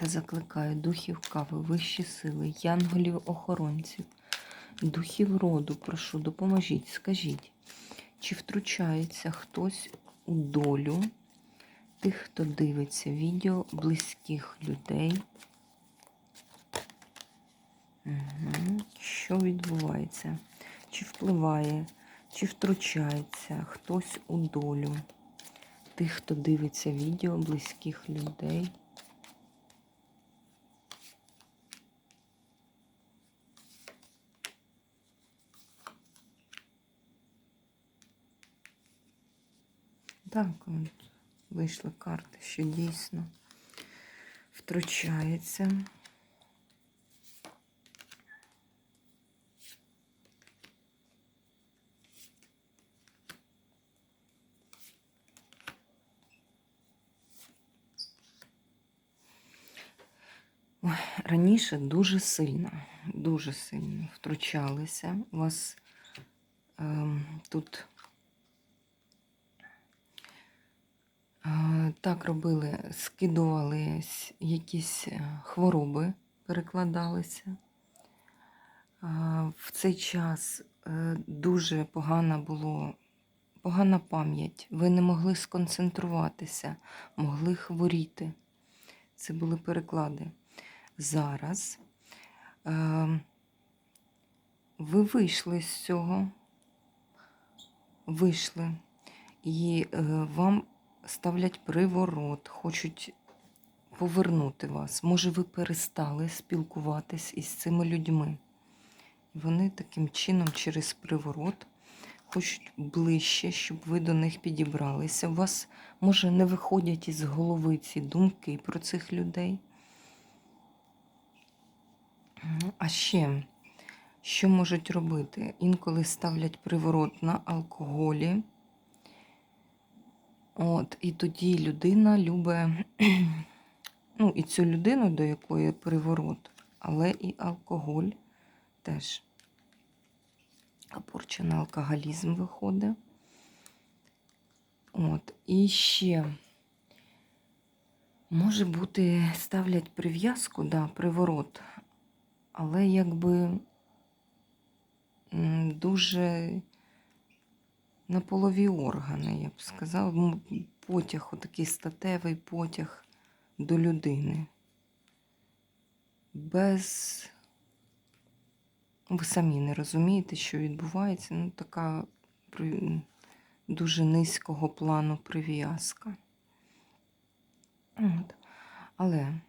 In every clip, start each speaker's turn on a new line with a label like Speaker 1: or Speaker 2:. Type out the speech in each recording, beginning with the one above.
Speaker 1: Та закликаю духів кави, вищі сили, янголів-охоронців, духів роду, прошу, допоможіть, скажіть, чи втручається хтось у долю тих, хто дивиться відео близьких людей? Що відбувається? Чи впливає, чи втручається хтось у долю тих, хто дивиться відео близьких людей? Так, от вийшли карти, що дійсно втручається. Раніше дуже сильно, дуже сильно втручалися. У вас ем, тут так робили, скидували якісь е, хвороби, перекладалися. Е, в цей час е, дуже погана було, погана пам'ять. Ви не могли сконцентруватися, могли хворіти. Це були переклади. Зараз е, ви вийшли з цього, вийшли, і е, вам ставлять приворот, хочуть повернути вас. Може, ви перестали спілкуватись із цими людьми. Вони таким чином через приворот хочуть ближче, щоб ви до них підібралися. У вас, може, не виходять із голови ці думки про цих людей. А ще, що можуть робити? Інколи ставлять приворот на алкоголі. От, І тоді людина любить, ну, і цю людину, до якої приворот, але і алкоголь теж. Порча на алкоголізм виходить. От, і ще. Може бути, ставлять прив'язку, да, приворот, але якби дуже на полові органи, я б сказала, потяг, отакий статевий потяг до людини. Без, ви самі не розумієте, що відбувається. Ну, така дуже низького плану прив'язка. Але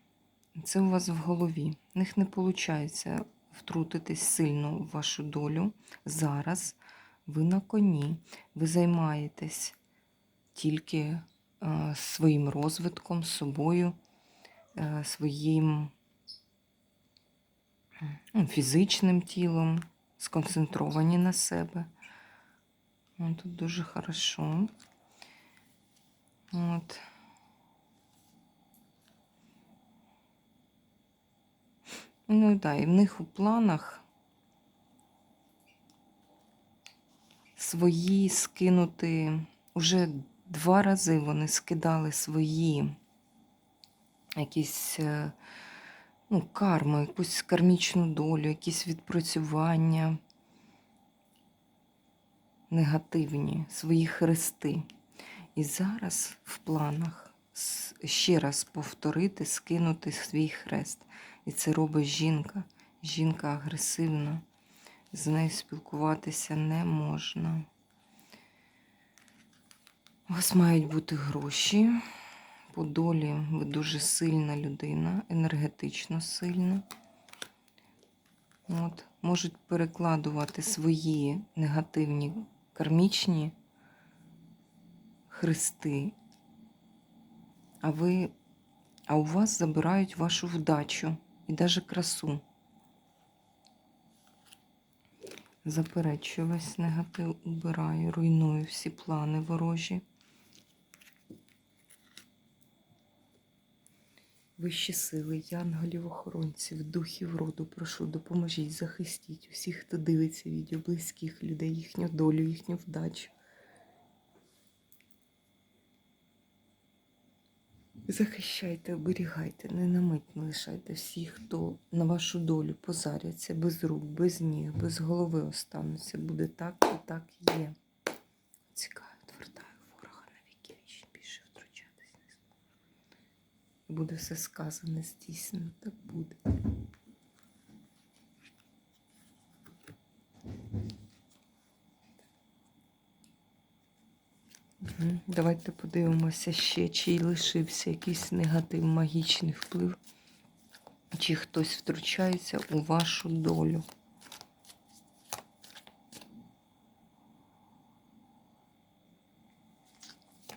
Speaker 1: це у вас в голові. В них не виходить втрутитись сильно в вашу долю. Зараз ви на коні, ви займаєтесь тільки е, своїм розвитком, собою, е, своїм ну, фізичним тілом, сконцентровані на себе. О, тут дуже хорошо. От. Ну так, да, і в них у планах свої скинути. Уже два рази вони скидали свої якісь е, ну, карму, якусь кармічну долю, якісь відпрацювання негативні, свої хрести. І зараз в планах ще раз повторити, скинути свій хрест. І це робить жінка. Жінка агресивна, з нею спілкуватися не можна. У вас мають бути гроші. По долі ви дуже сильна людина, енергетично сильна. От, Можуть перекладувати свої негативні кармічні хрести а ви, а у вас забирають вашу вдачу і навіть красу. Заперечую весь негатив, убираю, руйную всі плани ворожі. Вищі сили, янголів, охоронців, духів роду, прошу, допоможіть, захистіть усіх, хто дивиться відео, близьких людей, їхню долю, їхню вдачу. Захищайте, оберігайте, не на мить не лишайте всіх, хто на вашу долю позаряться, без рук, без ніг, без голови остануться. Буде так і так є. Цікаво, твертаю ворога на віки вічні, більше втручатись не зможу. Буде все сказане, здійснено, так буде. Давайте подивимося ще, чи лишився якийсь негатив, магічний вплив, чи хтось втручається у вашу долю.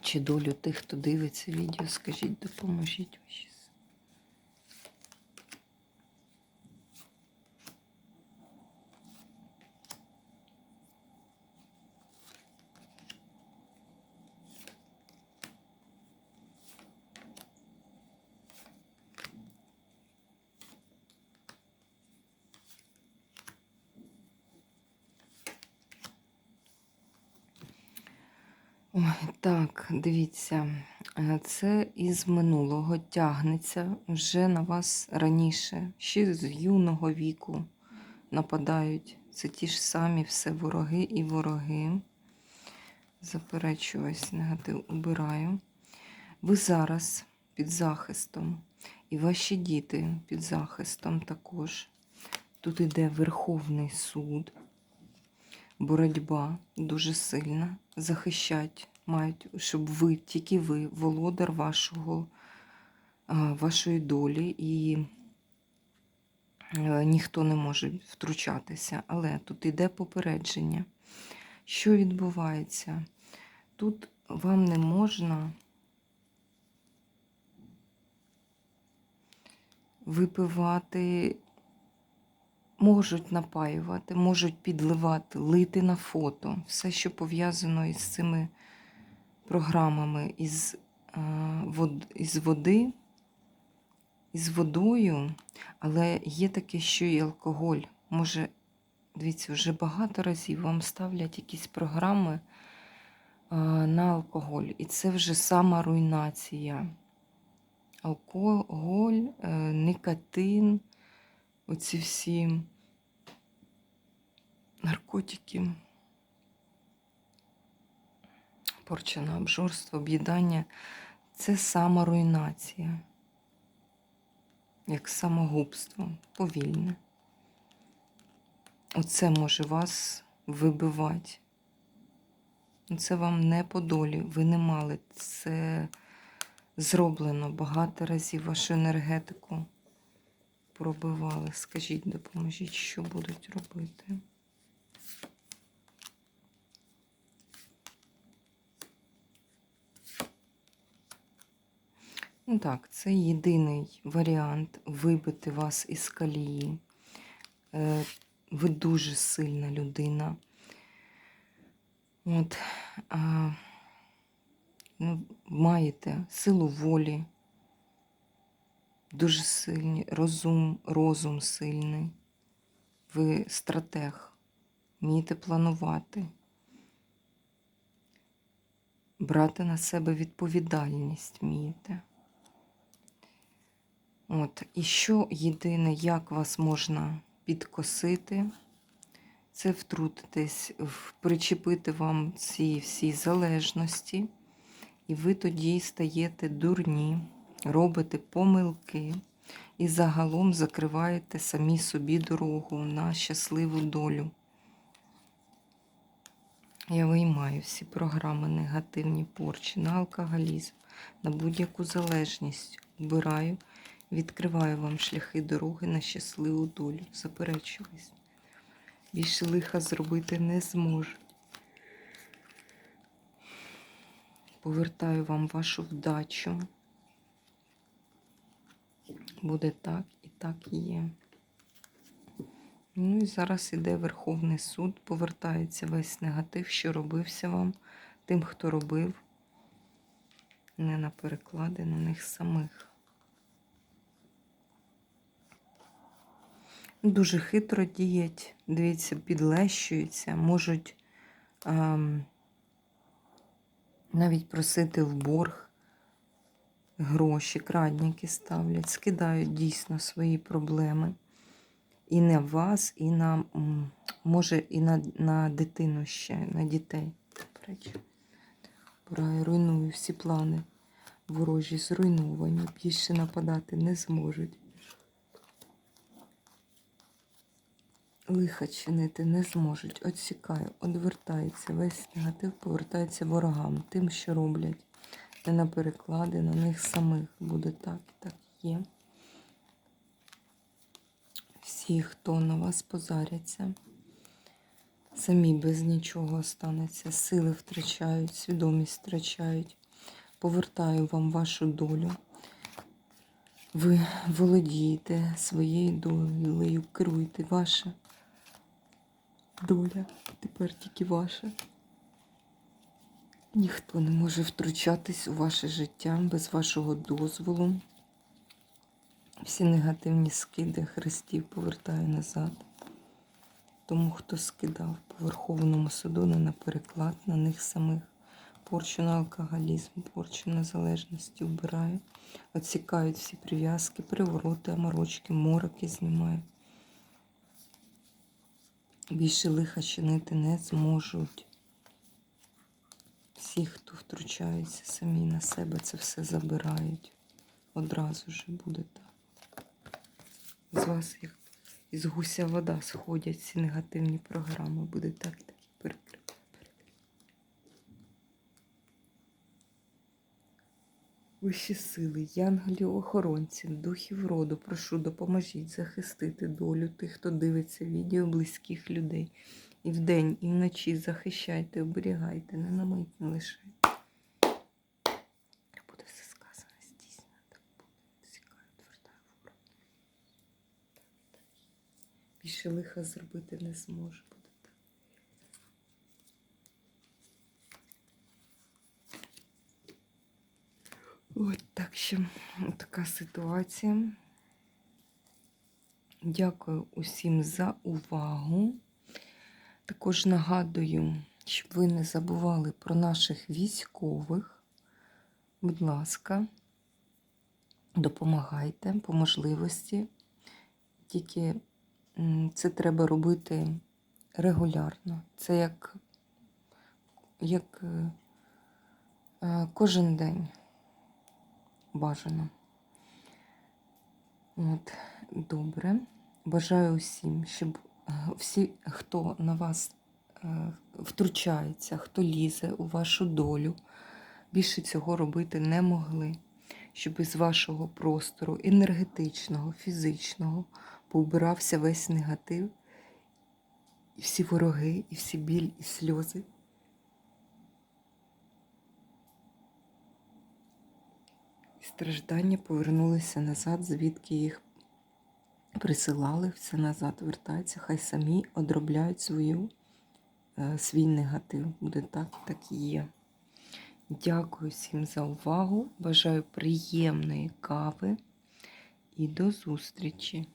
Speaker 1: Чи долю тих, хто дивиться відео, скажіть, допоможіть ваші. Ой, так, дивіться, е, це із минулого тягнеться вже на вас раніше, ще з юного віку нападають. Це ті ж самі все вороги і вороги. Заперечую ось негатив, убираю. Ви зараз під захистом, і ваші діти під захистом також. Тут іде Верховний суд боротьба дуже сильна. Захищать мають, щоб ви, тільки ви, володар вашого, вашої долі, і е, ніхто не може втручатися. Але тут іде попередження. Що відбувається? Тут вам не можна випивати Можуть напаювати, можуть підливати, лити на фото. Все, що пов'язано із цими програмами із, е, із води, із водою, але є таке, що і алкоголь. Може, дивіться, вже багато разів вам ставлять якісь програми е, на алкоголь. І це вже сама руйнація. Алкоголь, е, никотин, оці всі наркотики, порча на обжорство, об'їдання це саморуйнація, як самогубство, повільне. Оце може вас вибивати. Це вам не по долі, ви не мали. Це зроблено багато разів вашу енергетику пробивали. Скажіть, допоможіть, що будуть робити. Ну так, це єдиний варіант вибити вас із калії. Е, Ви дуже сильна людина. От, ну, маєте силу волі, дуже сильний, розум, розум сильний. Ви стратег, вмієте планувати, брати на себе відповідальність вмієте. От, і що єдине, як вас можна підкосити, це втрутитись, причепити вам ці всі залежності, і ви тоді стаєте дурні, робите помилки і загалом закриваєте самі собі дорогу на щасливу долю. Я виймаю всі програми негативні порчі на алкоголізм, на будь-яку залежність. Убираю, відкриваю вам шляхи дороги на щасливу долю. Заперечуюсь. Більше лиха зробити не зможу. Повертаю вам вашу вдачу, Буде так і так і є. Ну і зараз іде Верховний суд, повертається весь негатив, що робився вам, тим, хто робив, не на переклади, на них самих. Дуже хитро діють, дивіться, підлещуються, можуть ем, навіть просити в борг гроші, крадніки ставлять, скидають дійсно свої проблеми. І на вас, і на, може, і на, на дитину ще, на дітей. Пора руйную всі плани ворожі зруйновані, більше нападати не зможуть. Лиха чинити не зможуть. Отсікаю, одвертається. Весь негатив повертається ворогам, тим, що роблять. Не на переклади, на них самих буде так і так є. Всі, хто на вас позаряться, самі без нічого остануться, сили втрачають, свідомість втрачають. Повертаю вам вашу долю. Ви володієте своєю долею, керуєте ваша доля. Тепер тільки ваша. Ніхто не може втручатись у ваше життя без вашого дозволу. Всі негативні скиди хрестів повертаю назад. Тому, хто скидав по Верховному суду не на переклад на них самих. Порчу на алкоголізм, порчу на залежності вбираю. Отсікають всі прив'язки, привороти, аморочки, мороки знімаю. Більше лиха чинити не зможуть. Всі, хто втручається, самі на себе це все забирають. Одразу ж буде так. З вас як із гуся вода сходять ці негативні програми. Буде так і так і Вищі сили, янголів, охоронців, духів роду, прошу, допоможіть захистити долю тих, хто дивиться відео близьких людей. І вдень, і вночі захищайте, оберігайте, не на мить не лишайте. Буде все сказано, здійснено, так буде. Цікаво, твердаю ворог. Більше лиха зробити не зможе. От так що така ситуація. Дякую усім за увагу. Також нагадую, щоб ви не забували про наших військових. Будь ласка, допомагайте по можливості. Тільки це треба робити регулярно. Це як, як е, кожен день бажано. От, добре. Бажаю усім, щоб е, всі, хто на вас е, втручається, хто лізе у вашу долю, більше цього робити не могли, щоб із вашого простору енергетичного, фізичного поубирався весь негатив, і всі вороги, і всі біль, і сльози. Страждання повернулися назад, звідки їх присилали, все назад вертається, хай самі одробляють свою, е, свій негатив. Буде так, так і є. Дякую всім за увагу. Бажаю приємної кави і до зустрічі!